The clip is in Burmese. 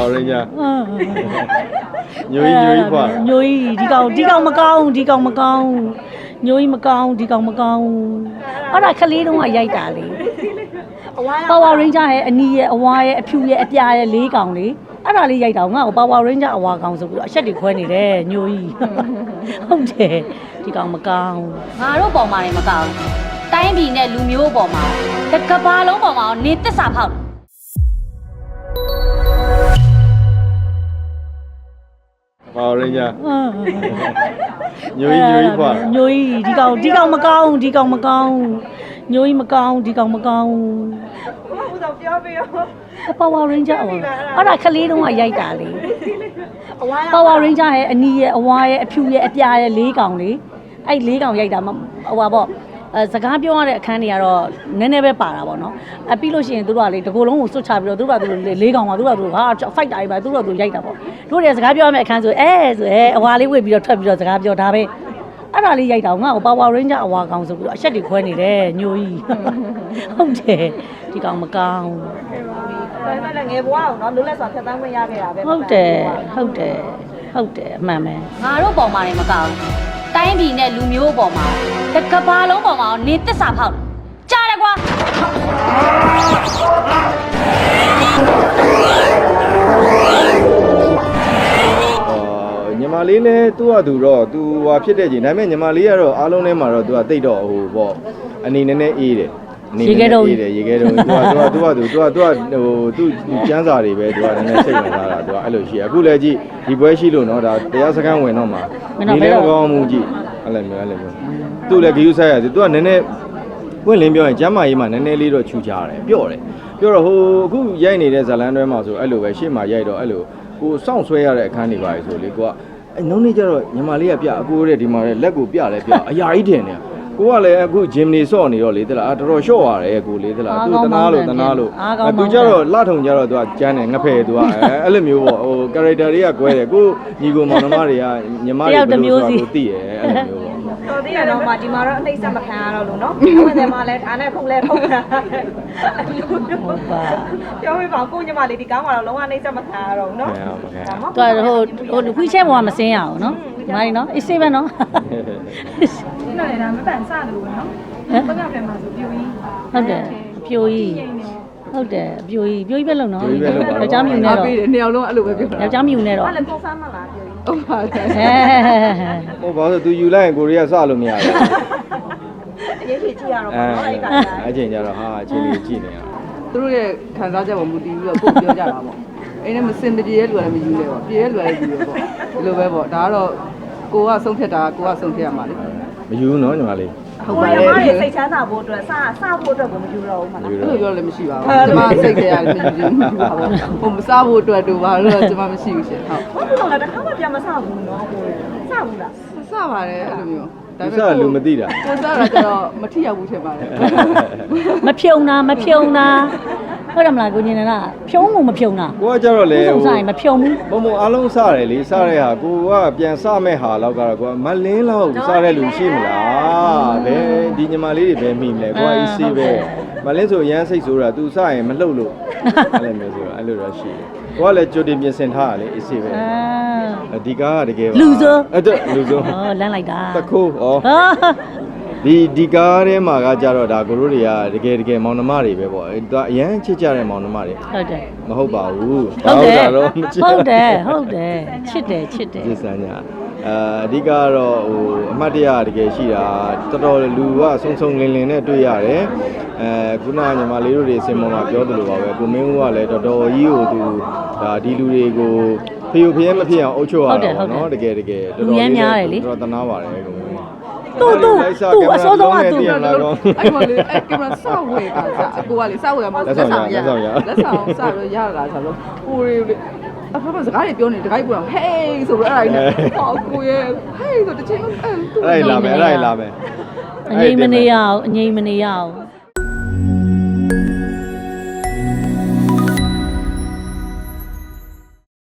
အော်ရင်းကြအင်းညိုကြီးညိုကြီးဖွာညိုကြီးဒီကောင်ဒီကောင်မကောင်းဒီကောင်မကောင်းညိုကြီးမကောင်းဒီကောင်မကောင်းအဲ့ဒါခလေးတုန်းကရိုက်တာလေအဝါရ Power Ranger ရဲ့အနီးရဲ့အဝါရဲ့အဖြူရဲ့အပြာရဲ့လေးကောင်လေအဲ့ဒါလေးရိုက်တာကိုငါ့ကို Power Ranger အဝါကောင်ဆိုပြီးတော့အချက်တွေခွဲနေတယ်ညိုကြီးဟုတ်တယ်ဒီကောင်မကောင်းငါတို့ပေါ်မှာနေမကောက်ဘူးတိုင်းပြည်နဲ့လူမျိုးပေါ်မှာတကဘာလုံးပေါ်မှာနေတစ္ဆာဖောက် အော်ရင်းကြအင်းညိုကြီးညိုကြီးဖွာညိုကြီးဒီကောင်ဒီကောင်မကောင်းဒီကောင်မကောင်းညိုကြီးမကောင်းဒီကောင်မကောင်းဦးဆောင်ပြောပြီးတော့ Power Ranger အဝါအဲ့ဒါခလေးတုန်းကရိုက်တာလေအဝါရ Power Ranger ရဲ့အနီးရဲ့အဝါရဲ့အဖြူရဲ့အပြာရဲ့လေးကောင်လေအဲ့လေးကောင်ရိုက်တာမဟိုပါပေါ့ အဲစကားပြောရတဲ့အခန်းတွေကတော့နည်းနည်းပဲပါတာပေါ့နော်အပြီးလို့ရှိရင်တို့ကလေတကိုယ်လုံးကိုစွတ်ချပြီးတော့တို့ကတို့လေးကောင်ပါတို့ကတို့ဟာ fight တာကြီးပါတို့ကတို့ရိုက်တာပေါ့တို့တွေစကားပြောရမယ့်အခန်းဆိုအဲဆိုအဲအဝါလေးဝစ်ပြီးတော့ထွက်ပြီးတော့စကားပြောဒါပဲအဲ့ဒါလေးရိုက်တာကိုငါ့ကို Power Ranger အဝါကောင်ဆိုပြီးတော့အချက်တွေခွဲနေတယ်ညိုကြီးဟုတ်တယ်ဒီကောင်မကောင်းဒါပေမဲ့လည်းငယ်ဘွားအောင်နော်လွတ်လပ်စွာဖြတ်သန်းခွင့်ရခဲ့တာပဲဟုတ်တယ်ဟုတ်တယ်ဟုတ်တယ်အမှန်ပဲငါတို့ပေါ်မှာနေမကောက်ဘူး တိုင်းပြည်နဲ့လူမျိုးပေါ်မှာတကဘာလုံးပေါ်မှာနေတစ္ဆာဖောက်ကြားတယ်ကွာအော်ညီမလေးလည်းသူ့ဟာသူတော့သူဟာဖြစ်တဲ့ချိန်ဒါပေမဲ့ညီမလေးကတော့အားလုံးထဲမှာတော့သူကတိတ်တော့ဟိုပေါ့အနေနည်းနည်းအေးတယ် အနေနည်းနည်းအေးတယ်ရေခဲတော့သူကသူကသူကသူကသူကဟိုသူကျန်းစာတွေပဲသူကနည်းနည်းစိတ်ဝင်စားတာသူကအဲ့လိုရှိအခုလည်းကြည့်ဒီပွဲရှိလို့နော်ဒါတရားစခန်းဝင်တော့မှာလည်းမကောင်းမှုကြည့်အဲ့လိုမျိုးအဲ့လိုမျိုးသူ့လည်းဂယူဆိုင်ရတယ်သူကနည်းနည်းပွင့်လင်းပြောရင်ကျမ်းမာရေးမှာနည်းနည်းလေးတော့ခြူချတယ်ပြော့တယ်ပြောတော့ဟိုအခုရိုက်နေတဲ့ဇလန်းတွဲမှာဆိုအဲ့လိုပဲရှေ့မှာရိုက်တော့အဲ့လိုကိုစောင့်ဆွဲရတဲ့အခန်းတွေပါလေဆိုလေကိုကအဲ့နှုံးနေကြတော့ညီမလေးကပြအကိုတဲ့ဒီမှာလည်းလက်ကိုပြလဲပြအရာကြီးတင်နေ ကိုကလည်းအခုဂျင်နေဆော့နေတော့လေတလားအတော်တော်ရှော့ရတယ်ကိုလေတလားသူတနာလို့တနာလို့သူကြတော့လှထုံကြတော့သူကကျန်းတယ်ငဖယ်သူကအဲ့လိုမျိုးပေါ့ဟို character တွေကကွဲတယ်ကိုညီကိုမောင်နှမတွေကညီမတွေဘယ်လိုဆိုတာကိုသိရဲအဲ့လိုမျိုးပေါ့ တော်သေးတယ်တော့မှဒီမှာတော့အနှိမ့်ဆက်မခံရတော့လို့နော်အဲ့ဒါမှလည်းအားနဲ့ဖုန်းလဲဖုန်းတာဟုတ်ပါပြောပြပါကိုညီမလေးဒီကားမှာတော့လုံးဝနှိမ့်ဆက်မခံရတော့ဘူးနော်ခင်ဗျာမခင်ဗျာသူကဟိုဟိုခွေးချဲပေါ်ကမစင်းရအောင်နော်ဒီမိုင်းနော်အေးစေးပဲနော်ဒီလိုလေဒါမပန်စတယ်လို့နော်ဟမ်ဘက်ကပြန်မှာဆိုပြူကြီးဟုတ်တယ်အပြိုကြီး ဟုတ်တယ်အပြိုကြီးပြိုကြီးပဲလုံနော်ပြိုကြီးပဲလုံပါတော့ယောက်ျားမြူနေအားတော့ပေးတယ်နှစ်ယောက်လုံးအဲ့လိုပဲပြောတာယောက်ျားမြူနေတော့ဘာလဲဖုန်းဆမ်းမလားပြောရင်ဟုတ်ပါတယ်ဟဲဟိုဘာလို့သူယူလိုက်ရင်ကိုရီးယားစလို့မရဘူးအရေးကြီးကြည့်ရတော့အဲပေါ့နော်အဲ့ဒါအဲ့ချိန်ကျတော့ဟာအချိန်လေးကြည့်နေရသူတို့ရဲ့ခံစားချက်ပေါ်မူတည်ပြီးတော့ကိုယ်ပြောကြတာပေါ့အဲ့နဲ့မစင်တပြေရဲ့လူကလည်းမယူလဲပေါ့ပြေရဲ့လူကလည်းယူလဲပေါ့ဒီလိုပဲပေါ့ဒါကတော့ကိုကဆုံးဖြတ်တာကိုကဆုံးဖြတ်ရမှာလေမယူဘူးနော်ညီမလေး ဟုတ်ကိုပါရရဲ့မရဲ့စိတ်ချမ်းသာဖို့အတွက်စစဖို့အတွက်ကိုမယူတော့ဘူးမလားယူအဲ့တော့လိုပြောလည်းမရှိပါဘူးကျွန်မစိတ်ထဲရတယ်မယူဘူးဟိုမစားဖို့အတွက်တို့ပါလို့ကျွန်မမရှိဘူးရှင်ဟုတ်ဟုတ်ဘူးလားတခါမှပြန်မစဘူးနော်ကိုစဘူးလားစပါတယ်အဲ့လိုမျိုးသူစားလူမသိတာကိုစားတာကျတော့မထိရောက်ဘူးထင်ပါတယ် မဖြုံတာမဖြုံတာ ဟုတ်တယ်မလားကိုညင်နာဖြုံးမှုမဖြုံတာကိုကကြတော့လေဥစ္စာရင်မဖြုံဘူးဘုံဘုံအားလုံးစတယ်လေစတဲ့ဟာကိုကပြန်စမဲ့ဟာလောက်ကတော့ကိုကမလင်းလောက်စတဲ့လူရှိမလားဘယ်ဒီညီမလေးတွေပဲမိမလဲကိုက AC ပဲမလင်းဆိုရမ်းစိတ်ဆိုးတာ तू စရင်မလှုပ်လို့အဲ့လိုမျိုးဆိုတော့အဲ့လိုတော့ရှိတယ်ကိုကလည်းကြိုတင်ပြင်ဆင်ထားရလေ AC ပဲအာဒီကားကတကယ်ပါလူဆိုးအဲ့တော့လူဆိုးဩလမ်းလိုက်တာတခိုးဩဟာ ဒီဒီကားထဲမှာကကြတော့ဒါကိုတို့တွေကတကယ်တကယ်မောင်နှမတွေပဲပေါ့အဲဒါအရန်ချစ်ကြတဲ့မောင်နှမတွေဟုတ်တယ်မဟုတ်ပါဘူးဟုတ်တယ်ဘာလို့လဲတော့မချစ်ဟုတ်တယ်ဟုတ်တယ်ချစ်တယ်ချစ်တယ်ချစ်စမ်းညာအဲအဓိကကတော့ဟိုအမှတ်တရတကယ်ရှိတာတော်တော်လူကဆုံဆုံလင်းလင်းနဲ့တွေ့ရတယ်အဲခုနကညီမလေးတို့တွေအစင်ပေါ်မှာပြောသလိုပါပဲကိုမင်းဦးကလည်းတော်တော်ကြီးကိုသူဒါဒီလူတွေကို ဖျော်ဖျဲမဖြစ်အောင်အုပ်ချုပ်ရတာပေါ့နော်တကယ်တကယ်တော်တော်တော်သနာပါတယ်ကိုမင်းတူတူတူအစိုးဆုံးကတူတည်ရလားကောအဲ့မှာလေအဲ့ကင်မရာစောက်ဝယ်တာကြာအကိုကလေစောက်ဝယ်မှာလက်ဆောင်ရလက်ဆောင်စပြီးရလာဆိုတော့ကိုရီလေအဖေကစကားတွေပြောနေတခိုက်ပြောဟေးဆိုတော့အဲ့ဒါကြီးဟောကိုရဲ့ဟေးဆိုတချင်းအဲ့သူအဲ့ဒါလာမယ်အဲ့ဒါလာမယ်အငိမ့်မနေရအောင်အငိမ့်မနေရအောင်